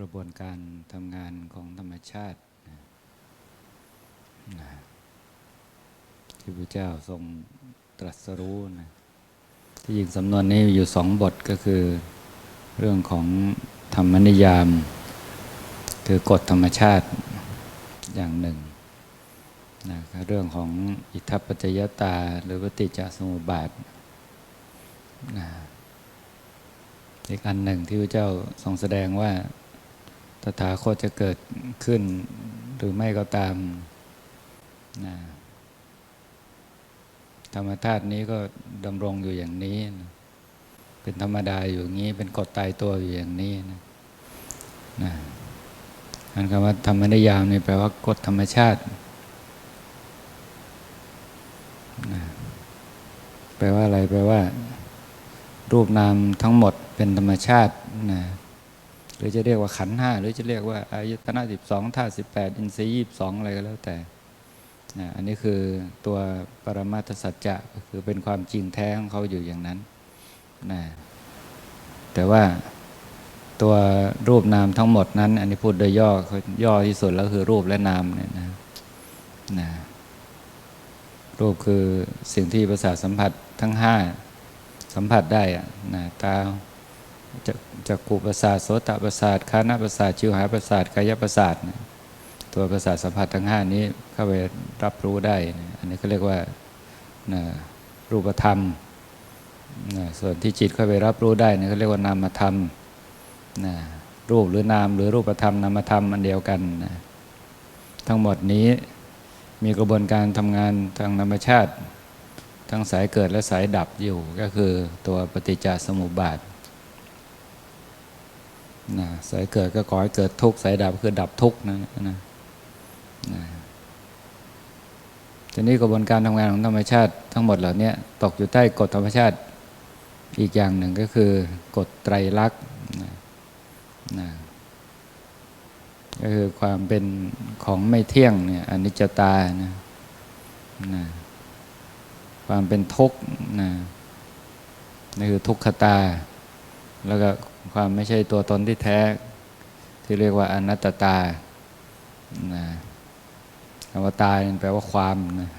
กระบวนการทำงานของธรรมชาตินะที่พระเจ้าทรงตรัสรู้นะที่จริงสำนวนนี้อยู่สองบทก็คือ เรื่องของธรรมนิยาม คือกฎธรรมชาติอย่างหนึ่งนะเรื่องของอิทธปัจจยตา หรือปฏิจจสมุปบาทนะอีกอันหนึ่งที่พระเจ้าทรงแสดงว่า ตถาคตจะเกิดขึ้น หรือไม่ก็ตามนะธรรมธาตุนี้ก็ดำรงอยู่อย่างนี้นะเป็นธรรมดาอยู่อย่างนี้ เป็นกฎตายตัวอยู่อย่างนี้นะนะอันคำว่าธรรมนิยามนี่แปลว่ากฎธรรมชาตินะแปลว่าอะไรแปลว่า รูปนามทั้งหมดเป็นธรรมชาตินะ หรือจะเรียกว่าขันห้าหรือจะเรียกว่าอายตนะสิบสองธาตุสิบแปดอินทรีย์ยี่สิบสองอะไรก็แล้วแต่นะอันนี้คือตัวปรมาทสัจจะก็คือเป็นความจริงแท้ของเขาอยู่อย่างนั้นนะแต่ว่าตัวรูปนามทั้งหมดนั้น อันนี้พูดโดยย่อย่อที่สุดแล้วคือรูปและนามเนี่ยนะนะรูปคือสิ่งที่ประสาทสัมผัสทั้งห้าสัมผัสได้อะนะตา จะจะกูประสาทโสตประสาทคานาประสาทชิวหาประสาทกายประสาทนะตัวประสาทสัมผัสทั้งห้านี้เข้าไปรับรู้ได้นะอันนี้ก็เรียกว่านะรูปธรรมนะส่วนที่จิตเข้าไปรับรู้ได้นี่เขาเรียกว่านามธรรมนะรูปหรือนามหรือรูปธรรมนามธรรมอันเดียวกันนะทั้งหมดนี้มีกระบวนการทำงานทางธรรมชาติ ทั้งสายเกิดและสายดับอยู่ก็คือตัวปฏิจจสมุปบาท นะสายเกิดก็ก่อให้เกิดทุกข์สายดับคือดับทุกข์นะนะนะทีนี้กระบวนการทำงานของธรรมชาติทั้งหมดเหล่านี้ตกอยู่ใต้กฎธรรมชาติอีกอย่างหนึ่งก็คือกฎไตรลักษณ์นะนะก็คือความเป็นของไม่เที่ยงเนี่ยอนิจจตานะนะความเป็นทุกข์นะนี่คือทุกขตา แล้วก็ความไม่ใช่ตัวตนที่แท้ ที่เรียกว่าอนัตตานะคำว่าตายแปลว่าความนะ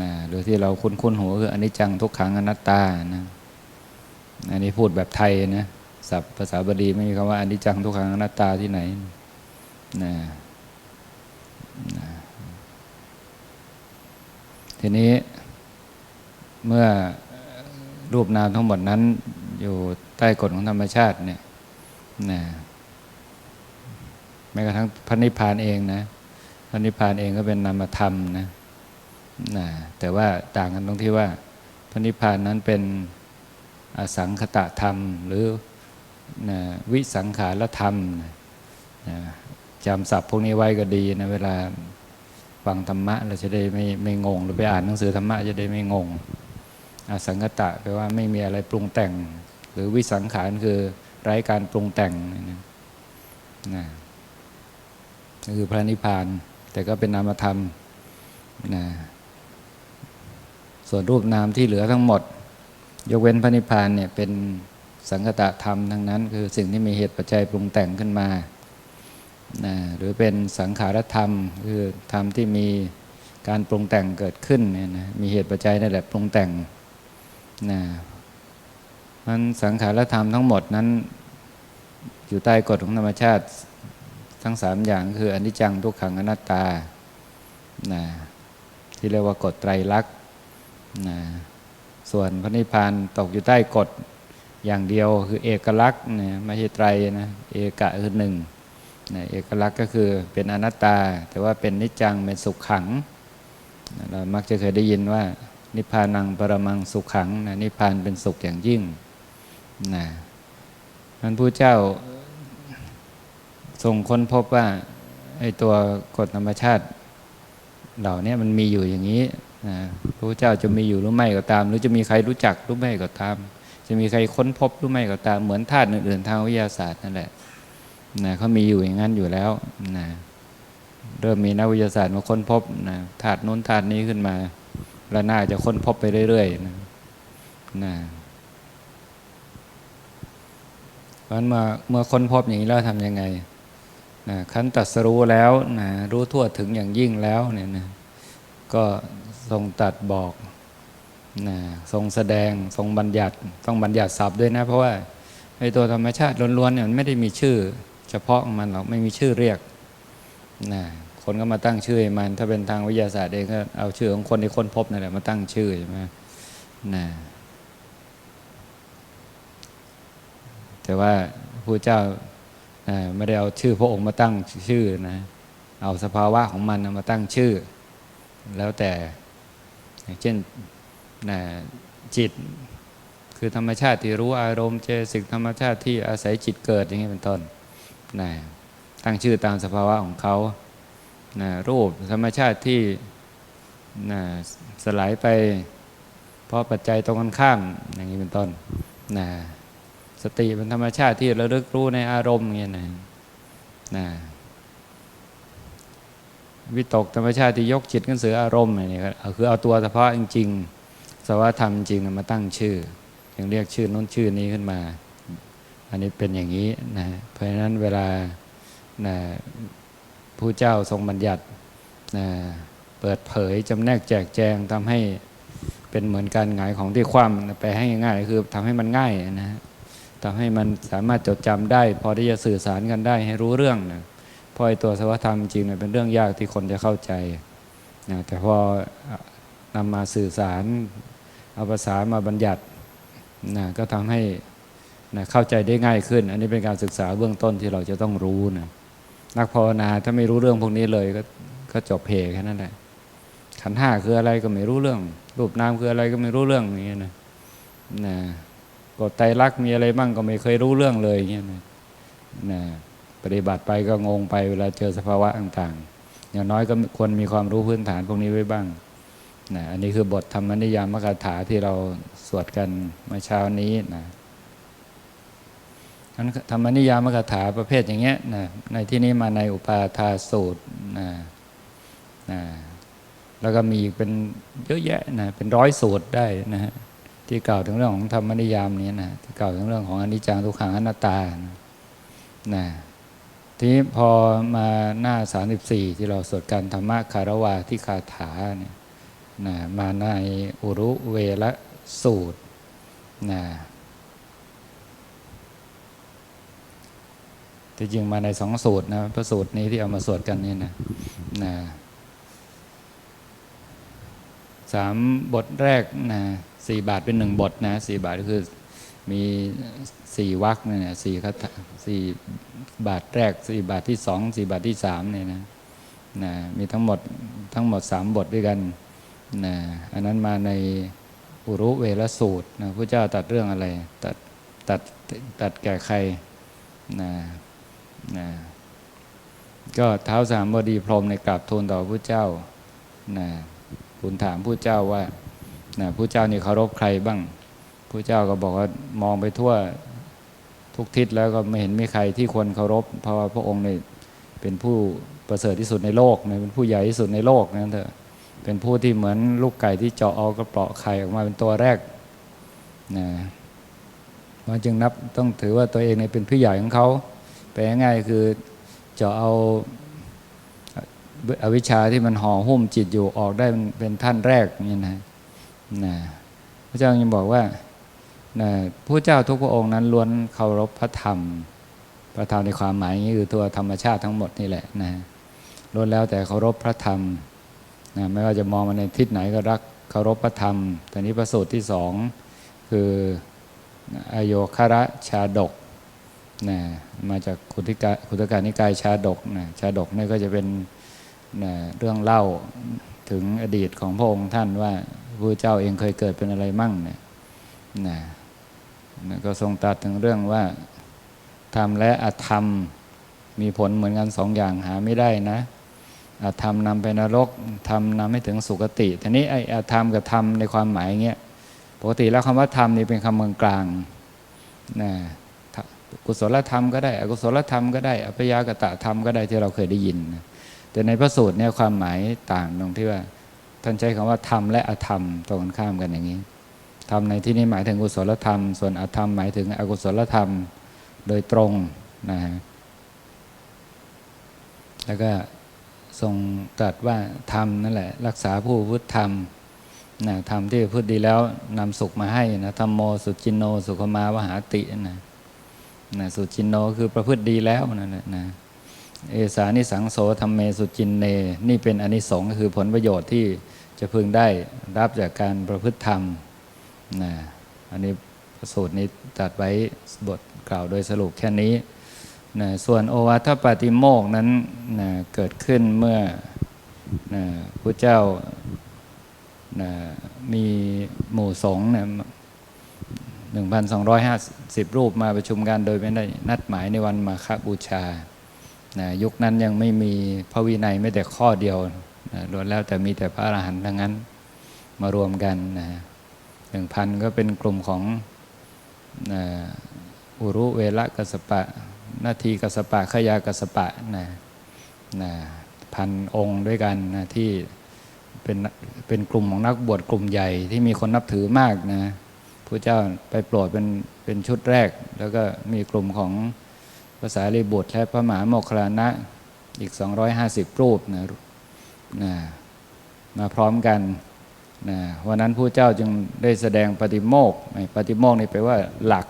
นะหรือที่เราคุ้นคุ้นหูคืออนิจจังทุกขังอนัตตานะอันนี้พูดแบบไทยนะศัพท์ภาษาบาลีไม่มีคำว่าอนิจจังทุกขังอนัตตาที่ไหนนะนะทีนี้เมื่อรูปนามทั้งหมดนั้น อยู่ใต้กฎของธรรมชาติเนี่ยนะแม้กระทั่งพระนิพพานเองนะพระนิพพานเองก็เป็นนามธรรมนะนะแต่ว่าต่างกันตรงที่ว่า พระนิพพานนั้นเป็นอสังคตะธรรม หรือนะวิสังขารธรรมนะจำศัพท์พวกนี้ไว้ก็ดีนะเวลาฟังธรรมะเราจะได้ไม่ไม่งง หรือไปอ่านหนังสือธรรมะจะได้ไม่งงอสังกตะแปลว่าไม่มีอะไรปรุงแต่ง หรือวิสังขารคือไร้การปรุงแต่งนะนะคือพระนิพพาน แต่ก็เป็นนามธรรมนะส่วนรูปนามที่เหลือทั้งหมด ยกเว้นพระนิพพานเนี่ยเป็นสังคตะธรรมทั้งนั้น คือสิ่งที่มีเหตุปัจจัยปรุงแต่งขึ้นมานะหรือเป็นสังขารธรรม คือธรรมที่มีการปรุงแต่งเกิดขึ้นเนี่ยนะมีเหตุปัจจัยนั่นแหละปรุงแต่งนะ มันสังขารธรรมทั้งหมดนั้น อยู่ใต้กฎของธรรมชาติทั้งสามอย่างคืออนิจจังทุกขังอนัตตานะที่เรียกว่ากฎไตรลักษณ์นะส่วนพระนิพพานตกอยู่ใต้กฎอย่างเดียวคือเอกลักษณ์นะไม่ใช่ไตรนะเอกะคือหนึ่งนะเอกลักษณ์ก็คือเป็นอนัตตา แต่ว่าเป็นนิจจังเป็นสุขขังนะเรามักจะเคยได้ยินว่านิพพานังปรมังสุขขังนะนิพพานเป็นสุขอย่างยิ่ง นะท่านผู้เจ้าทรงค้นพบว่าไอ้ตัวกฎธรรมชาติเหล่านี้มันมีอยู่อย่างนี้นะพระเจ้าจะมีอยู่หรือไม่ก็ตาม หรือจะมีใครรู้จักหรือไม่ก็ตาม จะมีใครค้นพบหรือไม่ก็ตาม เหมือนธาตุอื่นๆทางวิทยาศาสตร์นั่นแหละนะเขามีอยู่อย่างนั้นอยู่แล้วนะเริ่มมีนักวิทยาศาสตร์มาค้นพบนะธาตุนู้นธาตุนี้ขึ้นมา แล้วน่าจะค้นพบไปเรื่อยๆนะนะเพ ราะราะฉะนั้นเมื่อเมื่อค้นพบอย่างนี้แล้วทำยังไงนะขั้นตัดสรู้แล้วนะรู้ทั่วถึงอย่างยิ่งแล้วเนี่ยนะก็ทรงตัดบอกนะทรงแสดงทรงบัญญัติต้องบัญญัติศัพท์ด้วยนะ เพราะว่าไอตัวธรรมชาติล้วนๆเนี่ยมันไม่ได้มีชื่อ เฉพาะมันหรอกไม่มีชื่อเรียกนะคนก็มาตั้งชื่อมัน ถ้าเป็นทางวิทยาศาสตร์เองก็เอาชื่อของคนที่ค้นพบนั่นแหละมาตั้งชื่อใช่ไหมนะ แต่ว่าพระเจ้าไม่ได้เอาชื่อพระองค์มาตั้งชื่อนะ เอาสภาวะของมันมาตั้งชื่อ แล้วแต่อย่างเช่นจิตคือธรรมชาติที่รู้อารมณ์เจสิกธรรมชาติที่อาศัยจิตเกิดอย่างนี้เป็นต้นนะตั้งชื่อตามสภาวะของเขานะรูปธรรมชาติที่นะสลายไป เพราะปัจจัยตรงกันข้ามอย่างนี้เป็นต้นนะ สติเป็นธรรมชาติที่ระลึกรู้ในอารมณ์อย่างนี้นะนะวิตกธรรมชาติที่ยกจิตขึ้นสู่อารมณ์นี่ก็คือเอาตัวเฉพาะจริงๆสภาวะธรรมจริงมาตั้งชื่อยังเรียกชื่อนู้นชื่อนี้ขึ้นมา อันนี้เป็นอย่างนี้นะเพราะฉะนั้นเวลานะผู้เจ้าทรงบัญญัตินะเปิดเผยจำแนกแจกแจงทำให้เป็นเหมือนการหงายของที่คว่ำไปให้ง่ายๆคือทำให้มันง่ายนะ ทำให้มันสามารถจดจำได้ พอที่จะสื่อสารกันได้ให้รู้เรื่องนะพราะไอตัวสภาวธรรมจริงเนี่ยเป็นเรื่องยากที่คนจะเข้าใจนะแต่พอนำมาสื่อสารเอาภาษามาบัญญัตินะก็ทำให้นะเข้าใจได้ง่ายขึ้น อันนี้เป็นการศึกษาเบื้องต้นที่เราจะต้องรู้นะนักภาวนาถ้าไม่รู้เรื่องพวกนี้เลยก็ก็จบเพแค่นั้นแหละขันห้าคืออะไรก็ไม่รู้เรื่อง รูปนามคืออะไรก็ไม่รู้เรื่องอย่างเงี้ยนะนะ กฎไตรลักษณ์มีอะไรบ้างก็ไม่เคยรู้เรื่องเลยอย่างเงี้ยนะนะปฏิบัติไปก็งงไปเวลาเจอสภาวะต่างๆ อย่างน้อยก็ควรมีความรู้พื้นฐานพวกนี้ไว้บ้างนะอันนี้คือบทธรรมนิยามมคาถาที่เราสวดกันเมื่อเช้านี้นะธรรมนิยามมคาถาประเภทอย่างเงี้ยนะในที่นี้มาในอุปาทาสูตรนะนะแล้วก็มีเป็นเยอะแยะนะเป็นร้อยสูตรได้นะฮะ ที่กล่าวถึงเรื่องของธรรมนิยามนี้นะที่กล่าวถึงเรื่องของอนิจจังทุกขังอนัตตานะนะทีนี้พอมาหน้า 34 ที่เราสวดการธรรมะคารวาที่คาถาเนี่ยนะมาในอุรุเวละสูตรนะที่จริงมาในสองสูตรนะพระสูตรนี้ที่เอามาสวดกันนี่นะนะสามบทแรกนะ สี่บาทเป็นหนึ่งบทนะสี่บาทก็คือมีสี่วรรคเนี่ยสี่คาถาสี่บาทแรกสี่บาทที่สองสี่บาทที่สามเนี่ยนะนะมีทั้งหมดทั้งหมดสามบทด้วยกันนะอันนั้นมาในอุรุเวลสูตรนะพระเจ้าตัดเรื่องอะไร ตัดตัดตัดแก่ใครนะนะก็เท้าสามบดีพรมในกราบทูลต่อพระเจ้านะคุณถามผู้เจ้าว่า นะผู้เจ้านี่เคารพใครบ้างผู้เจ้าก็บอกว่ามองไปทั่วทุกทิศแล้วก็ไม่เห็นมีใครที่ควรเคารพ เพราะว่าพระองค์เนี่ยเป็นผู้ประเสริฐที่สุดในโลกเนี่ยเป็นผู้ใหญ่ที่สุดในโลกนั่นเถอะเป็นผู้ที่เหมือนลูกไก่ที่เจาะเอากระเปาะไข่ออกมาเป็นตัวแรกนะมันจึงนับต้องถือว่าตัวเองเนี่ยเป็นผู้ใหญ่ของเขาไปลง่ายคือเจาะเอาอวิชชาที่มันห่อหุ้มจิตอยู่ออกได้เป็นท่านแรกนี่นะ นะพระเจ้ายังบอกว่านะพระเจ้าทุกพระองค์นั้นล้วนเคารพพระธรรม พระธรรมในความหมายนี้คือตัวธรรมชาติทั้งหมดนี่แหละนะล้วนแล้วแต่เคารพพระธรรมนะไม่ว่าจะมองมาในทิศไหนก็รักเคารพพระธรรมแต่นี้ประสูตรที่สองคืออโยคระชาดกนะมาจากคุติกาคุตกานิกายชาดกนะชาดกนี่ก็จะเป็นนะเรื่องเล่าถึงอดีตของพระองค์ท่านว่า พระเจ้าเองเคยเกิดเป็นอะไรมั่งเนี่ยนะนะก็ทรงตรัสถึงเรื่องว่าธรรมและอธรรมมีผลเหมือนกันสองอย่างหาไม่ได้นะอธรรมนำไปนรกธรรมนำให้ถึงสุคติทีนี้ไอ้อธรรมกับธรรมในความหมายเงี้ยปกติแล้วคำว่าธรรมนี่เป็นคำเมืองกลางนะกุศลธรรมก็ได้ อกุศลธรรมก็ได้อัพยากตะธรรมก็ได้ที่เราเคยได้ยิน แต่ในพระสูตรเนี่ยความหมายต่างตรงที่ว่า ท่านใช้คำว่าธรรมและอธรรมตรงกันข้ามกันอย่างนี้ธรรมในที่นี้หมายถึงกุศลธรรม ส่วนอธรรมหมายถึงอกุศลธรรมโดยตรงนะฮะแล้วก็ทรงตรัสว่าธรรมนั่นแหละ รักษาผู้พุทธธรรมนะธรรมที่พูดดีแล้วนำสุขมาให้นะธรรมโมสุจินโน สุขมาวหาตินะนะสุจินโนคือประพฤติดีแล้วนั่นแหละนะ เอสานิสังโสธรรมเมสุจินเน นี่เป็นอนิสงส์คือผลประโยชน์ที่จะพึงได้รับจากการประพฤติธรรมนะอันนี้พระสูตรนี้ตัดไว้บทกล่าวโดยสรุปแค่นี้นะส่วนโอวาทปาติโมกนั้นนะเกิดขึ้นเมื่อนะพระเจ้านะมีหมู่สงฆ์นี่ย1,250 รูปมาประชุมกันโดยไม่ได้นัดหมายในวันมาฆบูชา นะยุคนั้นยังไม่มีพระวินัยไม่แต่ข้อเดียวนะล้วนแล้วแต่มีแต่พระอรหันต์ทั้งนั้นมารวมกันนะหนึ่งพันก็เป็นกลุ่มของนะอุรุเวละกัสปะ นาทีกัสปะขยากัสสปะนะนะพันองค์ด้วยกันนะที่เป็นเป็นกลุ่มของนักบวชกลุ่มใหญ่ที่มีคนนับถือมากนะพระเจ้าไปโปรดเป็นเป็นชุดแรก แล้วก็มีกลุ่มของ ภาษาลีบุตรและพระมหาโมคคลานะอีก 250 รูปนะนะมาพร้อมกันนะวันนั้นผู้เจ้าจึงได้แสดงปฏิโมกปฏิโมกนี่แปลว่าหลัก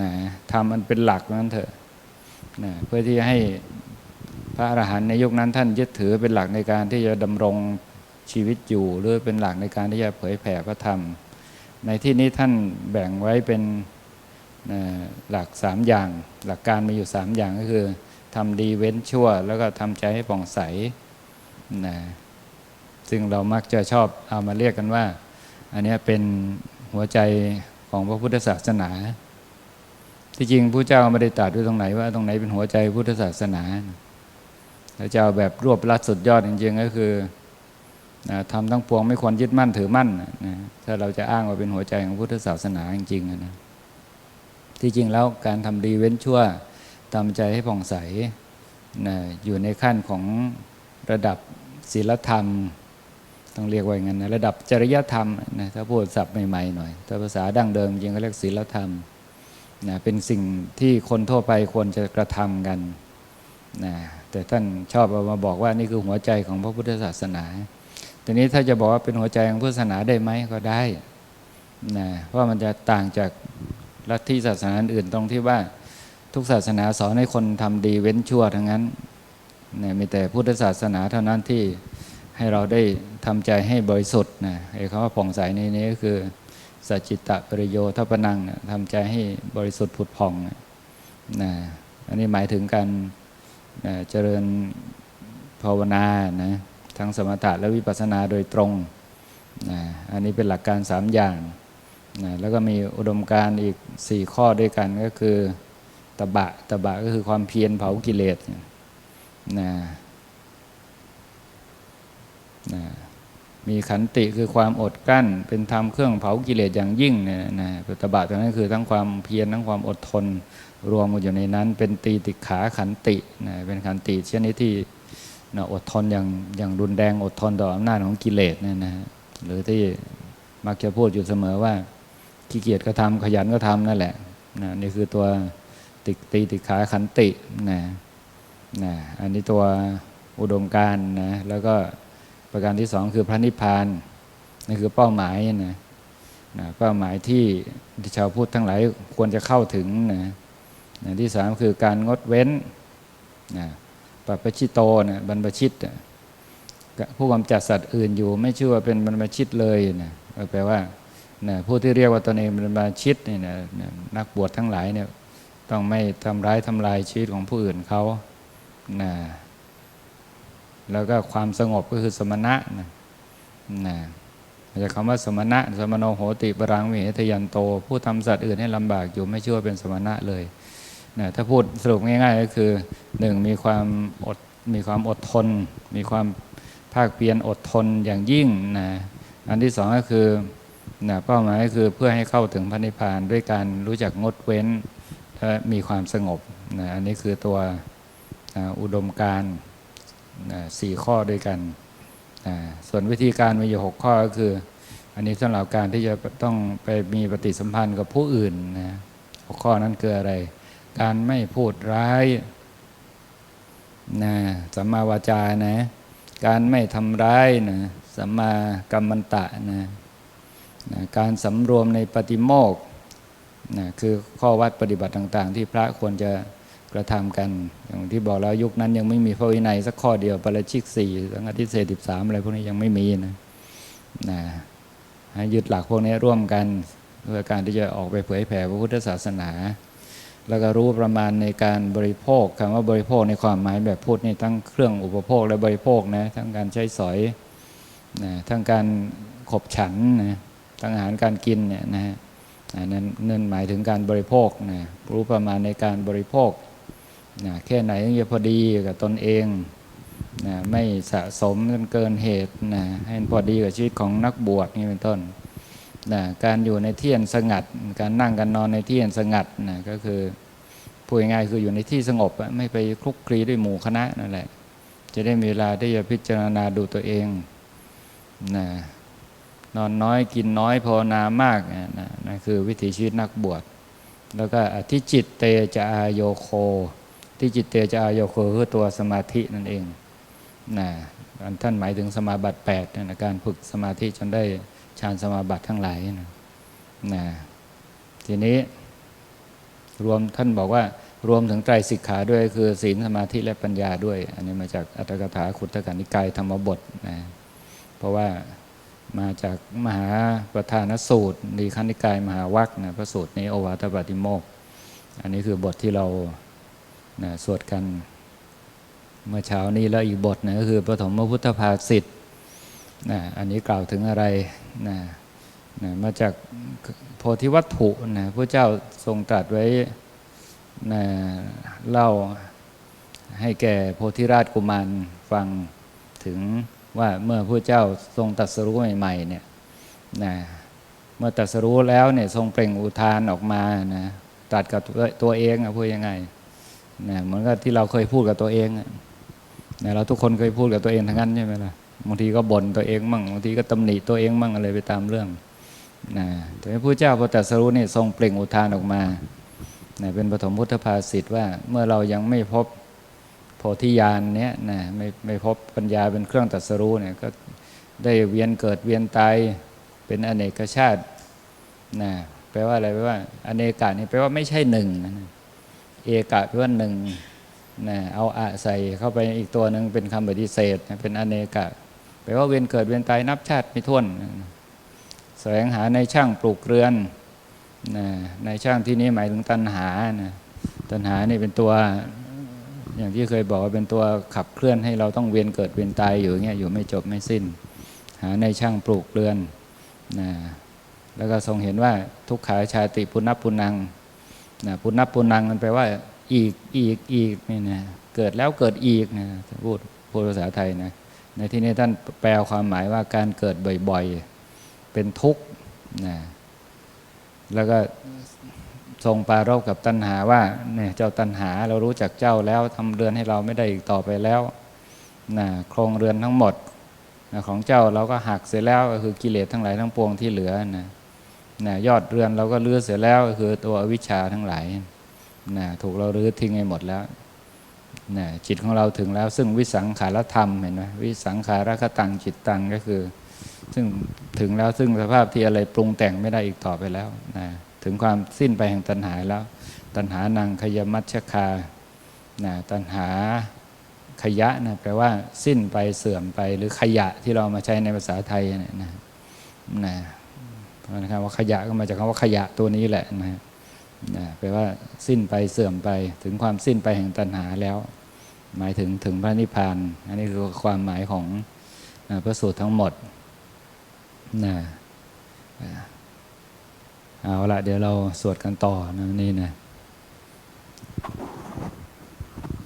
นะทำมันเป็นหลักนั้นเถอะนะเพื่อที่ให้พระอรหันต์ในยุคนั้นท่านยึดถือเป็นหลักในการที่จะดำรงชีวิตอยู่หรือเป็นหลักในการที่จะเผยแผ่พระธรรม ในที่นี้ท่านแบ่งไว้เป็น หลักสามอย่าง หลักการมีอยู่สามอย่างก็คือทำดีเว้นชั่ว แล้วก็ทำใจให้ผ่องใสนะซึ่งเรามักจะชอบเอามาเรียกกันว่า อันนี้เป็นหัวใจของพระพุทธศาสนา ที่จริงผู้เจ้าไม่ได้ตรัสด้วยตรงไหนว่าตรงไหนเป็นหัวใจพุทธศาสนาแล้วจะเอาแบบรวบลัดสุดยอดจริงๆก็คือนะทำทั้งปวงไม่ควรยึดมั่นถือมั่นนะถ้าเราจะอ้างว่าเป็นหัวใจของพุทธศาสนาจริงๆนะ ที่จริงแล้วการทำดีเว้นชั่วทำใจให้ผ่องใสนะอยู่ในขั้นของระดับศีลธรรม ต้องเรียกว่าอย่างนั้นนะระดับจริยธรรมนะถ้าพูดศัพท์ใหม่ๆหน่อยถ้าภาษาดั้งเดิมจริงก็เรียกศีลธรรมนะเป็นสิ่งที่คนทั่วไปควรจะกระทำกันนะแต่ท่านชอบเอามาบอกว่านี่คือหัวใจของพระพุทธศาสนาทีนี้ถ้าจะบอกว่าเป็นหัวใจของพุทธศาสนาได้ไหมก็ได้นะเพราะมันจะต่างจาก ลัทธิศาสนาอื่นตรงที่ว่าทุกศาสนาสอนให้คนทำดีเว้นชั่วทั้งนั้นเนะมีแต่พุทธศาสนาเท่านั้นที่ให้เราได้ทำใจให้บริสุทธิ์นะไอ้คำว่าผ่องใสในนี้ก็คือสัจจิตะปริโยทัปนังนะทำใจให้บริสุทธิ์ผุดผ่องนะนะอันนี้หมายถึงการนะเจริญภาวนานะทั้งสมถะและวิปัสสนาโดยตรงนะอันนี้เป็นหลักการสามอย่าง นะแล้วก็มีอุดมการณ์อีกสี่ข้อด้วยกันก็คือตบะตบะก็คือความเพียรเผากิเลสนะนะมีขันติคือความอดกั้น เป็นธรรมเครื่องเผากิเลสอย่างยิ่งเนี่ยนะตบะตรงนั้นคือทั้งความเพียรทั้งความอดทนรวมอยู่ในนั้น เป็นตีติขาขันตินะเป็นขันติชนิดที่นะอดทนอย่างอย่างรุนแรงอดทนต่ออำนาจของกิเลสเนี่ยนะหรือที่มักจะพูดอยู่เสมอว่า ขี้เกียจก็ทำขยันก็ทำนั่นแหละนะนี่คือตัวติตีติขาขันตินะนะอันนี้ตัวอุดมการนะแล้วก็ประการที่สองคือพระนิพพานนี่คือเป้าหมายนะนะเป้าหมายที่ที่ชาวพุทธทั้งหลายควรจะเข้าถึงนะนะที่สามคือการงดเว้นนะปัปปชิโตนะบรรพชิตนะผู้กำจัดสัตว์อื่นอยู่ ไม่ชื่อว่าเป็นบรรพชิตเลยนะแปลว่า นะผู้ที่เรียกว่าตนเองเป็นบรรพชิตนี่นะนักบวชทั้งหลายเนี่ยต้องไม่ทำร้ายทำลายชีวิตของผู้อื่นเขานะแล้วก็ความสงบก็คือสมณะนะนะจากคำว่าสมณะ สมโนโหติปรังวิเหทยันโต ผู้ทำสัตว์อื่นให้ลำบากอยู่ไม่ชื่อว่าเป็นสมณะเลยนะถ้าพูดสรุปง่าย ๆ ก็คือหนึ่งมีความอดมีความอดทน มีความภาคเพียรอดทนอย่างยิ่งนะอันที่สองก็คือ นะเป้าหมายคือเพื่อให้เข้าถึงพระนิพพานด้วยการรู้จักงดเว้นและมีความสงบนะอันนี้คือตัวอุดมการสี่ข้อด้วยกันส่วนวิธีการมีอยู่หกข้อก็คือ อันนี้สำหรับการที่จะต้องไปมีปฏิสัมพันธ์กับผู้อื่นนะหกข้อนั้นคืออะไร การไม่พูดร้ายนะสัมมาวาจานะ การไม่ทำร้ายนะสัมมากัมมันตะนะ นะการสำรวมในปฏิโมกข์นะคือข้อวัดปฏิบัติต่าง ๆ ที่พระควรจะกระทำกัน อย่างที่บอกแล้วยุคนั้นยังไม่มีพระวินัยสักข้อเดียวปราชิกสี่สังฆทิเศษสิบสามอะไรพวกนี้ยังไม่มีนะนะให้ยึดหลักพวกนี้ร่วมกันเพื่อการที่จะออกไปเผยแผ่พระพุทธศาสนา แล้วก็รู้ประมาณในการบริโภคคำว่าบริโภคในความหมายแบบพูดนี่ทั้งเครื่องอุปโภคและบริโภคนะทั้งการใช้สอยนะทั้งการขบฉันนะ ทั้งอาหารการกินเนี่ยนะฮะนั้นนั่นหมายถึงการบริโภคนะรู้ประมาณในการบริโภคนะแค่ไหนถึงจะพอดีกับตนเองนะไม่สะสมจนเกินเหตุนะให้พอดีกับชีวิตของนักบวชนี่เป็นต้นนะการอยู่ในที่อันสงัด การนั่งกันนอนในที่อันสงัดนะก็คือพูดง่ายคืออยู่ในที่สงบไม่ไปคลุกคลีด้วยหมู่คณะนั่นแหละ จะได้มีเวลาที่จะพิจารณาดูตัวเองนะ นอนน้อยกินน้อยภาวนามากนะนะนั่นคือวิถีชีวิตนักบวชแล้วก็อธิจิตเตจะอายโยโค ที่จิตเตจะอายโยโคคือตัวสมาธินั่นเองนะท่านหมายถึงสมาบัติ8นะการฝึกสมาธิจนได้ฌานสมาบัติทั้งหลายนะนะทีนี้รวมท่านบอกว่ารวมถึงไตรสิกขาด้วยคือศีลสมาธิและปัญญาด้วย อันนี้มาจากอัตถกถาขุตกนิกายธรรมบทนะเพราะว่า มาจากมหาประธานสูตรดีขันนิกายมหาวัคนะพระสูตรนี้โอวาทปาติโมก อันนี้คือบทที่เรานะสวดกัน เมื่อเช้านี้แล้วอีกบทหนึงก็คือปฐมพุทธภาษิตนะอันนี้กล่าวถึงอะไรนะนะมาจากโพธิวัตถุนะพระเจ้าทรงตรัสไว้นะเล่าให้แก่โพธิราชกุมารฟังถึง ว่าเมื่อพระเจ้าทรงตรัสรู้ใหม่ๆเนี่ยนะเมื่อตรัสรู้แล้วเนี่ยทรงเปล่งอุทานออกมานะตรัสกับตัวเองอะพูดยังไงนะเหมือนกับที่เราเคยพูดกับตัวเองนะเราทุกคนเคยพูดกับตัวเองทั้งนั้นใช่ไหมล่ะบางทีก็บ่นตัวเองมั่งบางทีก็ตำหนิตัวเองมั่งอะไรไปตามเรื่องนะแต่พระเจ้าพระตรัสรู้นี่ทรงเปล่งอุทานออกมานะเป็นปฐมพุทธภาษิตว่าเมื่อเรายังไม่พบ ธิญาณเนี้ยนะไม่ไม่พบปัญญาเป็นเครื่องตรัสรู้เนี่ยก็ได้เวียนเกิดเวียนตายเป็นอเนกชาตินะแปลว่าอะไรแปลว่าอเนกานี่แปลว่าไม่ใช่หนึ่งนะเอกะแปลว่าหนึ่งนะเอาอะใส่เข้าไปอีกตัวหนึ่งเป็นคำปฏิเสธนะเป็นอเนกะแปลว่าเวียนเกิดเวียนตายนับชาติไม่ถ้วนแสวงหาในช่างปลูกเรือนนะในช่างที่นี้หมายถึงตัณหานะตัณหานี่เป็นตัว อย่างที่เคยบอกว่าเป็นตัวขับเคลื่อนให้เราต้องเวียนเกิดเวียนตายอยู่อย่างเงี้ยอยู่ไม่จบไม่สิ้น หาในช่างปลูกเรือนนะแล้วก็ทรงเห็นว่าทุกขาชาติปุณพปุนังนะปุณพปุนังมันแปลว่าอีกอีกอีกนี่นะเกิดแล้วเกิดอีกนะพูดพูดภาษาไทยนะในที่นี้ท่านแปลความหมายว่าการเกิดบ่อยๆ เป็นทุกข์นะแล้วก็ ทรงปรารบกับตัณหาว่าเนี่ยเจ้าตัณหาเรารู้จักเจ้าแล้วทำเรือนให้เราไม่ได้อีกต่อไปแล้วนะโครงเรือนทั้งหมดนะของเจ้าเราก็หักเสียแล้วก็คือกิเลสทั้งหลายทั้งปวงที่เหลือนะนะยอดเรือนเราก็เลือเสียแล้วก็คือตัววิชชาทั้งหลายนะถูกเรารื้อทิ้งไปหมดแล้วนะจิตของเราถึงแล้ว ซึ่งวิสังขารธรรมเห็นไหมวิสังขารคตังจิตตังก็คือ ซึ่งถึงแล้วซึ่งสภาพที่อะไรปรุงแต่งไม่ได้อีกต่อไปแล้วนะ ถึงความสิ้นไปแห่งตัณหาแล้ว ตัณหานังขยมัชฌคานะตัณหาขยะนะแปลว่าสิ้นไปเสื่อมไป หรือขยะที่เรามาใช้ในภาษาไทยเนี่ยนะนะเพราะนะครับว่าขยะก็มาจากคำว่าขยะตัวนี้แหละนะนะแปลว่าสิ้นไปเสื่อมไป ถึงความสิ้นไปแห่งตัณหาแล้ว หมายถึงถึงพระนิพพานอันนี้คือความหมายของนะพระสูตรทั้งหมดนะ เอาละเดี๋ยวเราสวดกันต่อนะนี่นะ